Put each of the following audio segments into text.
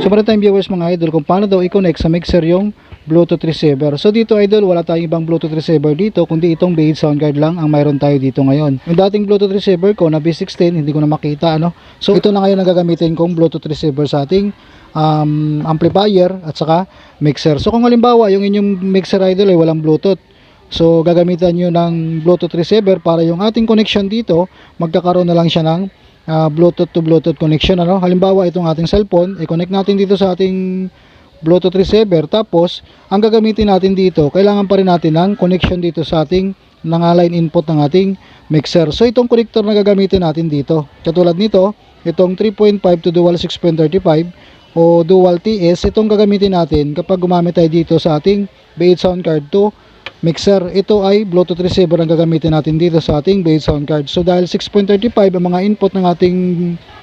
So meron tayong viewers mga idol kung paano daw i-connect sa mixer yung Bluetooth receiver. So dito idol wala tayong ibang Bluetooth receiver dito kundi itong Behave sound card lang ang mayroon tayo dito ngayon. Yung dating Bluetooth receiver ko na B16 hindi ko na makita ano. So ito na ngayon ang gagamitin kong Bluetooth receiver sa ating um, amplifier at saka mixer. So kung halimbawa yung inyong mixer idol ay walang Bluetooth So gagamitan nyo ng Bluetooth receiver para yung ating connection dito magkakaroon na lang siya ng ah, Bluetooth to Bluetooth connection ano. Halimbawa itong ating cellphone, i-connect natin dito sa ating Bluetooth receiver tapos ang gagamitin natin dito, kailangan pa rin natin ng connection dito sa ating nangaline input ng ating mixer. So itong connector na gagamitin natin dito. Katulad nito, itong 3.5 to dual 6.35 o dual TS, itong gagamitin natin kapag gumamit tayo dito sa ating B8 sound card to mixer. Ito ay Bluetooth receiver ang gagamitin natin dito sa ating base sound card. So dahil 6.35 ang mga input ng ating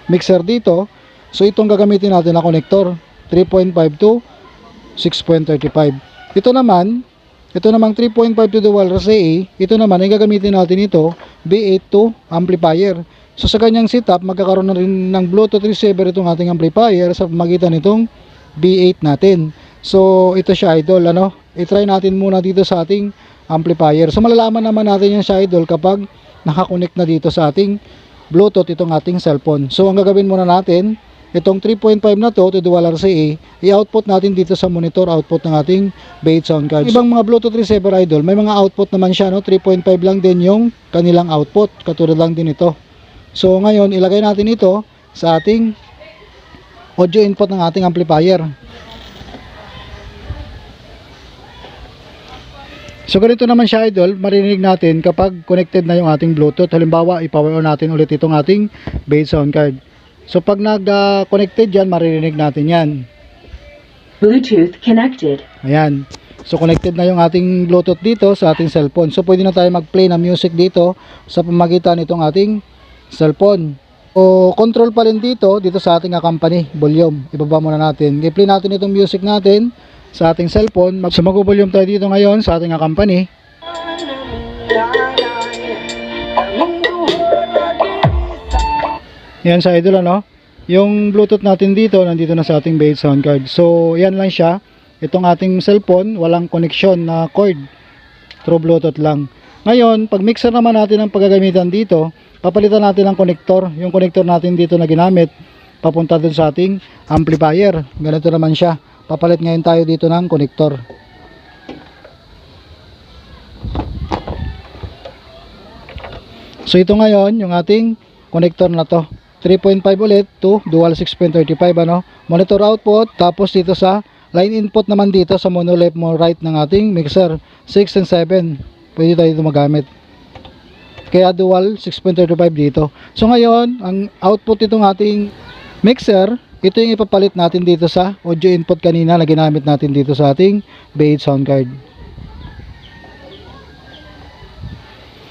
mixer dito, so itong gagamitin natin na connector 3.5 to 6.35. Ito naman, ito namang 3.5 to dual RCA, ito naman ay gagamitin natin ito B8 to amplifier. So sa kanyang setup, magkakaroon na rin ng Bluetooth receiver itong ating amplifier sa pamagitan nitong B8 natin. So ito siya idol, ano? I-try natin muna dito sa ating amplifier. So malalaman naman natin yan siya idol kapag nakakonect na dito sa ating Bluetooth itong ating cellphone. So ang gagawin muna natin, itong 3.5 na to to dual RCA, i-output natin dito sa monitor output ng ating B8 sound card. Ibang mga Bluetooth receiver idol, may mga output naman siya, no? 3.5 lang din yung kanilang output, katulad lang din ito. So ngayon, ilagay natin ito sa ating audio input ng ating amplifier. So ganito naman siya idol, marinig natin kapag connected na yung ating Bluetooth. Halimbawa, i-power on natin ulit itong ating base sound card. So pag nag-connected yan, maririnig natin yan. Bluetooth connected. Ayan. So connected na yung ating Bluetooth dito sa ating cellphone. So pwede na tayo mag-play ng music dito sa pamagitan nitong ating cellphone. O control pa rin dito, dito sa ating company, volume. Ibaba muna natin. I-play natin itong music natin sa ating cellphone. So mag-volume tayo dito ngayon sa ating company. Yan sa idol ano. Yung Bluetooth natin dito, nandito na sa ating base sound card. So, yan lang siya. Itong ating cellphone, walang connection na cord. Through Bluetooth lang. Ngayon, pag mixer naman natin ang paggagamitan dito, papalitan natin ang connector. Yung connector natin dito na ginamit, papunta dun sa ating amplifier. Ganito naman siya. Papalit ngayon tayo dito ng connector. So ito ngayon, yung ating connector na to. 3.5 ulit to dual 6.35 ano. Monitor output tapos dito sa line input naman dito sa mono left mo right ng ating mixer 6 and 7. Pwede tayo dito magamit. Kaya dual 6.35 dito. So ngayon, ang output itong ating mixer, ito yung ipapalit natin dito sa audio input kanina na ginamit natin dito sa ating B8 sound card.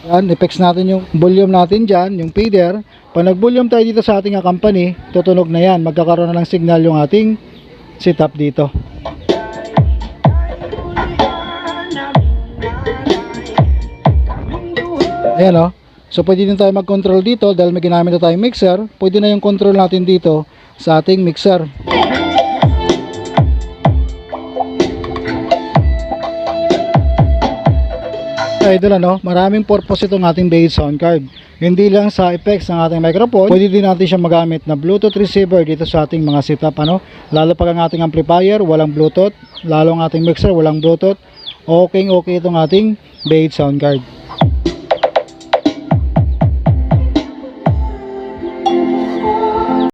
Yan, effects natin yung volume natin dyan, yung feeder. Pag nag-volume tayo dito sa ating company, tutunog na yan. Magkakaroon na ng signal yung ating setup dito. Ayan o. So pwede din tayo mag-control dito dahil may ginamit na tayong mixer. Pwede na yung control natin dito sa ating mixer. idol ano, maraming purpose itong ating base sound card. Hindi lang sa effects ng ating microphone, pwede din natin siya magamit na Bluetooth receiver dito sa ating mga setup ano. Lalo pag ang ating amplifier walang Bluetooth, lalo ang ating mixer walang Bluetooth, okay okay itong ating base sound card.